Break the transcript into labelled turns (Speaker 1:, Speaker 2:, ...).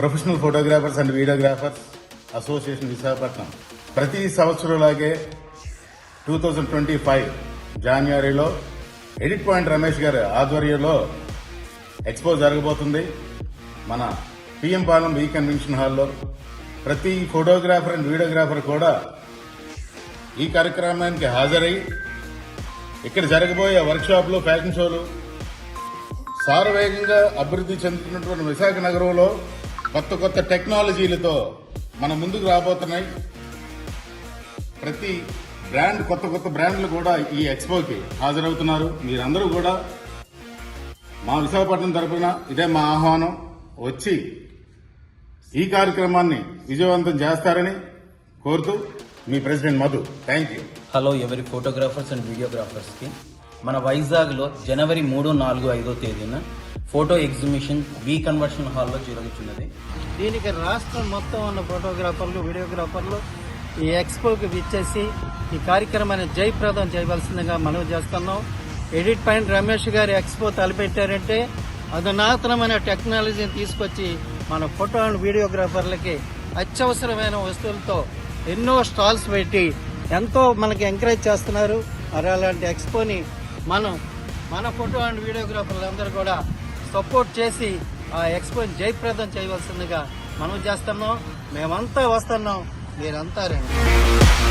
Speaker 1: Professional photographers and videographers association Visakhapatnam. ప్రతి సంవత్సరంలాగే two thousand twenty five జనవరిలో edit point Ramesh గారి ఆధ్వర్యంలో ఎక్స్పో జరగబోతుంది. మన పిఎం పాలెం ఈ కన్వెన్షన్ హాల్లో ప్రతి ఫోటోగ్రాఫర్ అండ్ వీడియోగ్రాఫర్ కూడా ఈ కార్యక్రమానికి హాజరై ఇక్కడ జరగబోయే వర్క్షాప్లు ఫ్యాషన్ షోలు సారవేగంగా అభివృద్ధి చెందుతున్నటువంటి విశాఖ నగరంలో కొత్త కొత్త టెక్నాలజీలతో మన ముందుకు రాబోతున్నాయి. ప్రతి బ్రాండ్ కొత్త కొత్త బ్రాండ్లు కూడా ఈ ఎక్స్పోకి హాజరవుతున్నారు. మీరందరూ కూడా మా విశాఖపట్నం తరపున ఇదే మా ఆహ్వానం. వచ్చి ఈ కార్యక్రమాన్ని విజయవంతం చేస్తారని కోరుతూ మీ president Madhu thank you
Speaker 2: hello ఎవరి ఫోటోగ్రాఫర్స్ అండ్ వీడియోగ్రాఫర్స్కి మన వైజాగ్లో జనవరి మూడు నాలుగు ఐదో తేదీన ఫోటో ఎగ్జిబిషన్ వి కన్వర్షన్ హాల్లో జరుగుతున్నది.
Speaker 3: దీనికి రాష్ట్రం మొత్తం ఉన్న ఫోటోగ్రాఫర్లు వీడియోగ్రాఫర్లు ఈ ఎక్స్పోకి విచ్చేసి ఈ కార్యక్రమాన్ని జయప్రదం చేయవలసిందిగా మనవి చేస్తున్నాం. ఎడిట్ పాయింట్ రమేష్ గారు ఎక్స్పో తలపెట్టారంటే అధునాతనమైన టెక్నాలజీని తీసుకొచ్చి మన ఫోటో అండ్ వీడియోగ్రాఫర్లకి అత్యవసరమైన వస్తువులతో ఎన్నో స్టాల్స్ పెట్టి ఎంతో మనకి ఎంకరేజ్ చేస్తున్నారు. మరి అలాంటి ఎక్స్పోని మనం మన ఫోటో అండ్ వీడియోగ్రాఫర్లు అందరూ కూడా సపోర్ట్ చేసి ఆ ఎక్స్పోని జయప్రదం చేయవలసిందిగా మనం చేస్తున్నాం. మేమంతా వస్తున్నాం. మీరంతా రండి.